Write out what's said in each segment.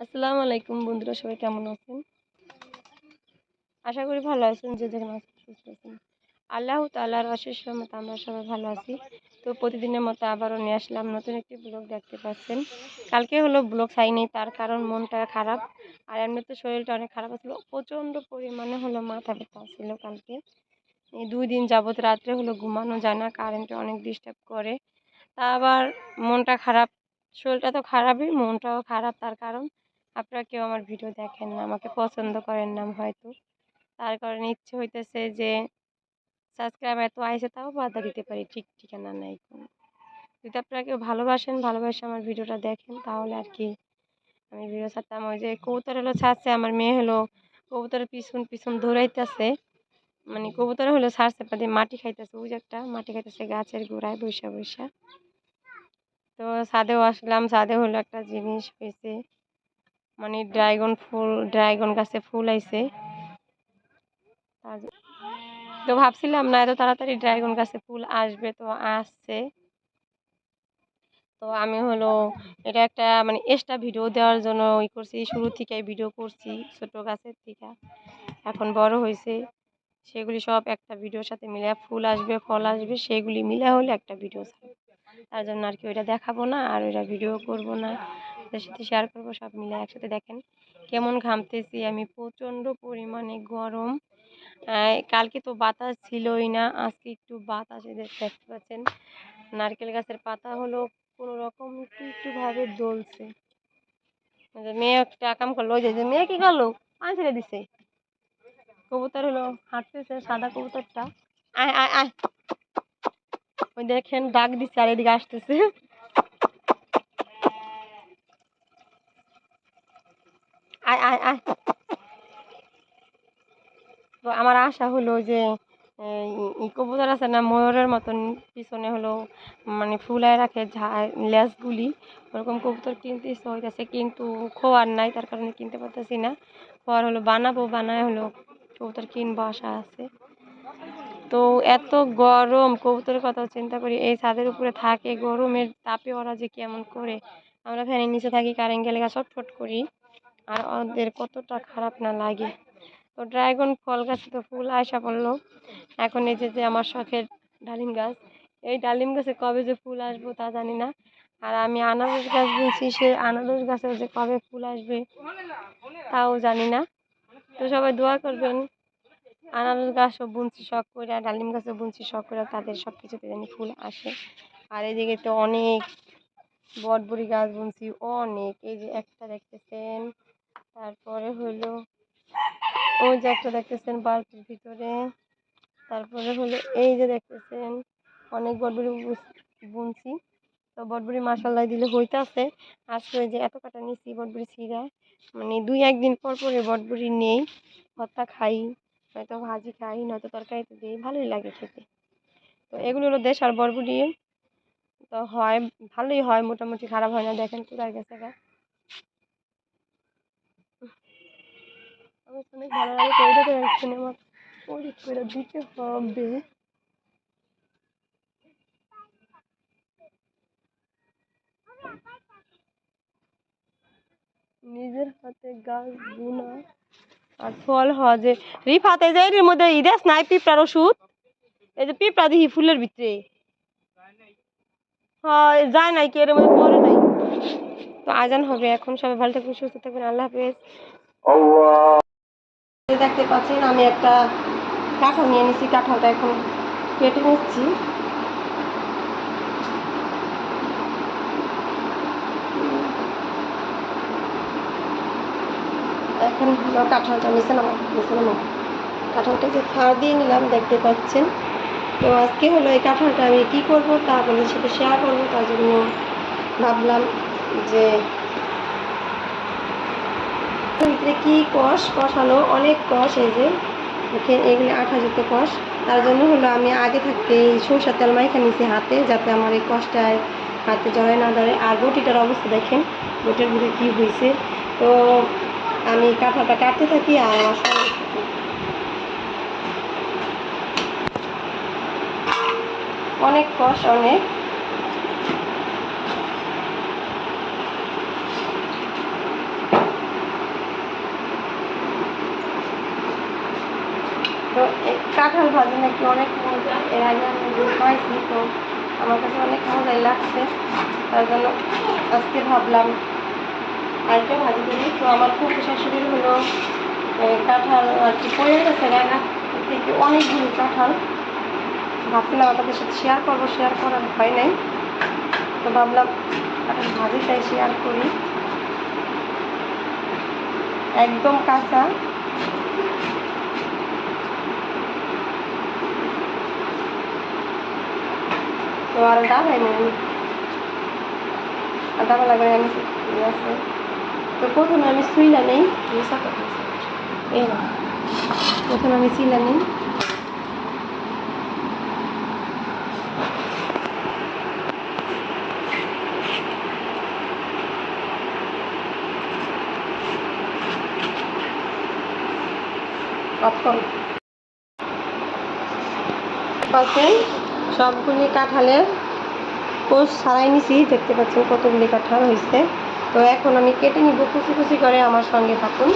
আসসালামু আলাইকুম বন্ধুরা, সবাই কেমন আছেন? আশা করি ভালো আছেন, যে যেখানে আছেন সুস্থ আছেন। আল্লাহ তাল্লাহর অশেষ রহমতে আমরা সবাই ভালো আছি। তো প্রতিদিনের মতো আবারও নিয়ে আসলাম নতুন একটি ব্লগ দেখতে পাচ্ছেন। কালকে হলো ব্লগ ছাইনি তার কারণ মনটা খারাপ। আর এমনিতে শরীরটা অনেক খারাপ ছিল প্রচণ্ড পরিমাণে হলো মাথা ব্যথা ছিল কালকে। দুই দিন যাবত রাত্রে হলো ঘুমানো যায় না কারেন্টে অনেক ডিস্টার্ব করে। তা আবার মনটা খারাপ, শরীরটা তো খারাপই, মনটাও খারাপ তার কারণ। আপনারা কেউ আমার ভিডিও দেখেন না, আমাকে পছন্দ করেন না হয়তো। তার কারণে ইচ্ছে হইতেছে যে সাবস্ক্রাইব এত আইসে তাও বাধা দিতে পারি, ঠিক ঠিকানা নাই কোনো। যদি আপনারা কেউ ভালোবাসেন, ভালোবাসে আমার ভিডিওটা দেখেন, তাহলে আর কি আমি ভিডিও ছাড়তাম। ওই যে কবুতর হলো ছাড়ছে, আমার মেয়ে হলো কবুতরের পিছন পিছন দৌড়াইতেছে। মানে কবুতর হলো ছাড়ছে পাতে মাটি খাইতেছে, ওই যে একটা মাটি খাইতেছে গাছের গোড়ায় বৈশা বৈশা। তো ছাদেও আসলাম, ছাদে হলো একটা জিনিস হয়েছে মানে ড্রাগন ফুল, ড্রাগন গাছে ফুল আইছে। তো ভাবছিলাম, না, এত তাড়াতাড়ি ড্রাগন গাছে ফুল আসবে, তো আসছে। তো আমি হলো, এটা একটা মানে এক্সট্রা ভিডিও দেওয়ার জন্য ওই করছি, শুরু থেকে ভিডিও করছি, ছোট গাছের থেকে। এখন বড় হয়েছে সেগুলি সব একটা ভিডিওর সাথে মিলে ফুল আসবে, ফল আসবে, সেগুলি মিলে হলে একটা ভিডিও তার জন্য আর কি ওইটা দেখাবো না, আর ওইটা ভিডিও করব না। ওদের সাথে শেয়ার করব, সব মিলে একসাথে দেখেন কেমন ঘামতেছি আমি। প্রচণ্ড পরিমাণে গরম। কালকে তো বাতাস ছিলই না, আজকে একটু বাতাস দেখতে পাচ্ছেন, নারকেল গাছের পাতা হলো কোনো রকম একটু একটু ভাবে দোলছে। মেয়ে একটা কাম করল, ওই যে মেয়ে কি করল? পানি ছেড়ে দিছে। কবুতর হলো, হাঁটতেছে, সাদা কবুতরটা। আয় আয় আয়। ওই দেখেন, ডাক দিচ্ছে আর এদিকে আসতেছে আয় আয় আয় তো আমার আশা হলো যে কবুতর আছে না, ময়ূরের মতন পিছনে হলো মানে ফুলায় রাখে লেজগুলি। ওরকম কবুতর কিনতে ইচ্ছা হইতেছে কিন্তু খোয়ার নাই, তার কারণে কিনতে পারতেছি না। খোয়ার হলো, বানাবো, বানায় হলো, কবুতর কিনবো, আশা আছে। তো এত গরম, কবুতরের কথা চিন্তা করি, এই ছাদের উপরে থাকে, গরমের তাপে ওরা যে কেমন করে, আমরা ফ্যানের নিচে থাকি, কারেন্ট গেলে গা ছটফট করি। আর ওদের কতটা খারাপ না লাগে। তো ড্রাগন ফল গাছে তো ফুল আসা পড়ল। এখন এই যে আমার শখের ডালিম গাছ, এই ডালিম গাছে কবে যে ফুল আসব তা জানি না। আর আমি আনারস গাছ বুনছি সে আনারস গাছে যে কবে ফুল আসবে তাও জানি না। তো সবাই দোয়া করবেন, আনারস গাছও বুনছি, শখ করে, আর ডালিম গাছও বুনছি, শখ করে তাদের সব কিছুতে জানি ফুল আসে। আর এদিকে তো অনেক বটবড়ি গাছ বুনছি, অনেক, এই যে একটা দেখতেছেন তারপরে হলো ওই যে একটা দেখতেছেন বালতির ভিতরে। তারপরে হলো এই যে দেখতেছেন অনেক বটবড়ি বুনছি। তো বটবড়ি মাসাল্লাহ দিলে হইতাছে। আজকে ওই যে এত কাটা নিচ্ছি বটবড়ি ছিঁড়া। মানে দুই একদিন পর পরে বটবড়ি নেই। ভর্তা খাই, নয়তো ভাজি খাই, নয়তো তরকারিতে দিই। ভালোই লাগে খেতে। তো এগুলো হলো দেশ আর বরবটি তো হয়, ভালোই হয়, মোটামুটি খারাপ হয় না। দেখেন কোথায় গেছে গা। অনেক ভালো লাগে, তো এটা ওই করে দিতে হবে। নিজের হাতে গাছ বোনা আর ফল হওয়া যে রিফাতে যে এর মধ্যে ইদেশ নাই, পিঁপড়ার ওষুধ। এই যে পিঁপড়া দেখি ফুলের ভিতরে। হয়, যায় নাই কি, এর মধ্যে পরে নাই। তো আজান হবে, এখন সবাই ভালো থাকবেন, সুস্থ থাকবেন, আল্লাহ হাফেজ। দেখতে পাচ্ছেন, আমি একটা কাঁঠাল নিয়ে নিচ্ছি কাঁঠালটা এখন কেটে নিচ্ছি। এখন কাঁঠালটা নিচে নামা নিচে নামা কাঁঠালটা যে ফাড় দিয়ে নিলাম, দেখতে পাচ্ছেন। তো আজকে হলো এই কাঁঠালটা আমি কী করব তা আপনাদের সাথে শেয়ার করব, তার জন্য ভাবলাম যে ভিতরে কি কষ? কষানো অনেক কষ এই যে। দেখেন এগুলি আঠাযুক্ত কষ। তার জন্য হলো আমি আগে থাকতে এই সরষার তেল মাইখা নিয়েছি হাতে, যাতে আমার এই কষটায় হাতে জড়ায় না ধরে। আর বটিটার অবস্থা দেখেন, বটির ভিতরে কী হয়েছে। তো আমি কাঁঠালটা কাটতে থাকি আর আমার সঙ্গে অনেক কষ, অনেক। কাঁঠাল ভাজি নাকি অনেক মজা এর আগে আমি খাইছি, তো আমার কাছে অনেক মজাই লাগছে। তার জন্য আজকে ভাবলাম আরেকটা ভাজি করি। তো আমার খুব শাশুড়ির হলো কাঁঠাল আর কি পড়ে গেছে রান্না থেকে অনেকগুলো কাঁঠাল। ভাবছিলাম আপনাদের সাথে শেয়ার করব শেয়ার করার ভয় নেই। তো ভাবলাম কাঁঠাল ভাজিটাই শেয়ার করি। একদম কাঁচা। আর ডাল হয় না আর ডাল লাগবে আমি আছে তো প্রথমে আমি সুইলা নেই এই প্রথমে আমি চিলা নিই পাচ্ছেন সবগুলি কাঁঠালের কোষ ছাড়াই নিছি। দেখতে পাচ্ছেন কতগুলি কাঁঠাল হয়েছে। তো এখন আমি কেটে নিব, কুচি কুচি করে আমার সঙ্গে থাকুন।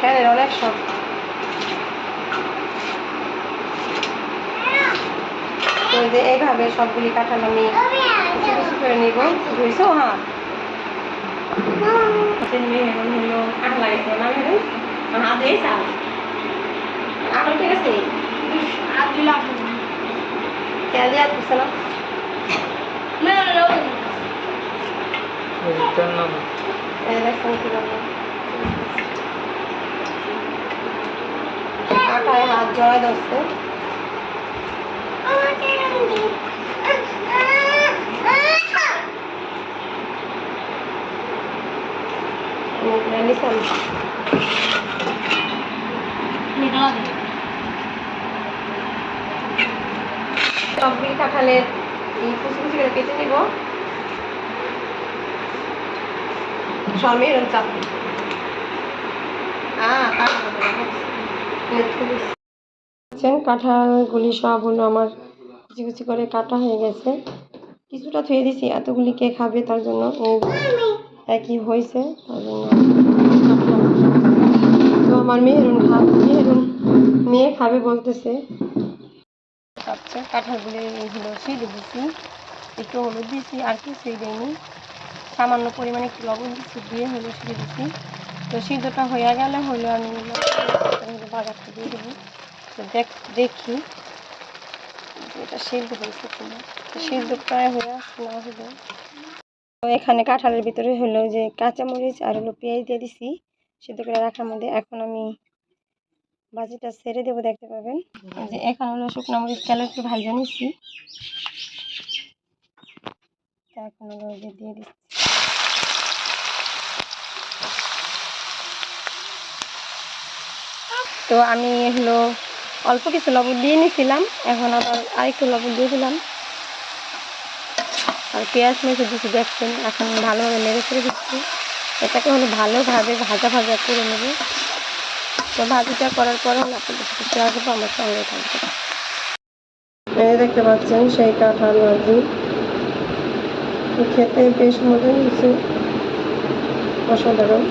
হ্যাঁ যে এইভাবে সবগুলি কাঁঠাল আমি কুচি কুচি করে নিব। বুঝছ? হ্যাঁ। Nó đấy mà họ thế sao ăn được cái gì cái gì ăn sao Eh, adesso anche la আটায় হাত জড়াই ধরছে সবগুলি কাঁঠালের কাঁঠালগুলি সব হলো আমার কুচি কুচি করে কাটা হয়ে গেছে। কিছুটা থুয়ে দিছি, এতগুলি কে খাবে তার জন্য একই হয়েছে, তার জন্য আমার মেহরুন খা মেহরুন মেয়ে খাবে বলতেছে। আচ্ছা কাঁঠালগুলি হলো সিঁড়ি দিছি। একটু হলুদ দিয়েছি আর কি কিছুই দেয়নি সামান্য পরিমাণে একটু লবণ দিচ্ছি দিয়ে হলো সিঁড়ি দিচ্ছি তো সিদ্ধটা হয়ে গেলে হলো আমি বাজারটা দিয়ে দেবো। তো দেখ, দেখি এটা সিদ্ধ হয়েছে কিনা। সিদ্ধ প্রায় হয়ে আসছে না হলো তো এখানে কাঁঠালের ভিতরে হলো যে কাঁচামরিচ আর হলো পেঁয়াজ দিয়ে দিছি। সিদ্ধ করে রাখার মধ্যে এখন আমি ভাজিটা ছেড়ে দেবো, দেখতে পাবেন। যে এখন হলো শুকনো মরিচ তেলে একটু ভাজা নিচ্ছি। এখন হলো যে দিয়ে দিচ্ছি। তো আমি হলো অল্প কিছু লবণ দিয়ে নিয়েছিলাম এখন আবার আরেকটু লবণ দিয়ে দিলাম। আর পেঁয়াজ মেখে দিচ্ছি দেখছেন, এখন ভালোভাবে নেড়ে ফেলে দিচ্ছি। এটাকে হলো ভালোভাবে ভাজা ভাজা করে নেব। তো ভাজিটা করার পরে হলো আপনাদের সাথে শেয়ার করব, আমার সঙ্গে থাকবে এই দেখতে পাচ্ছেন, সেই কাঁঠাল ভাজি। খেতে বেশ মজা হয়েছে, অসাধারণ।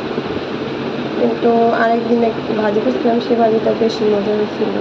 কিন্তু আরেকদিন ভাজি করছিলাম সেই ভাজিটা বেশি মজা হয়েছিল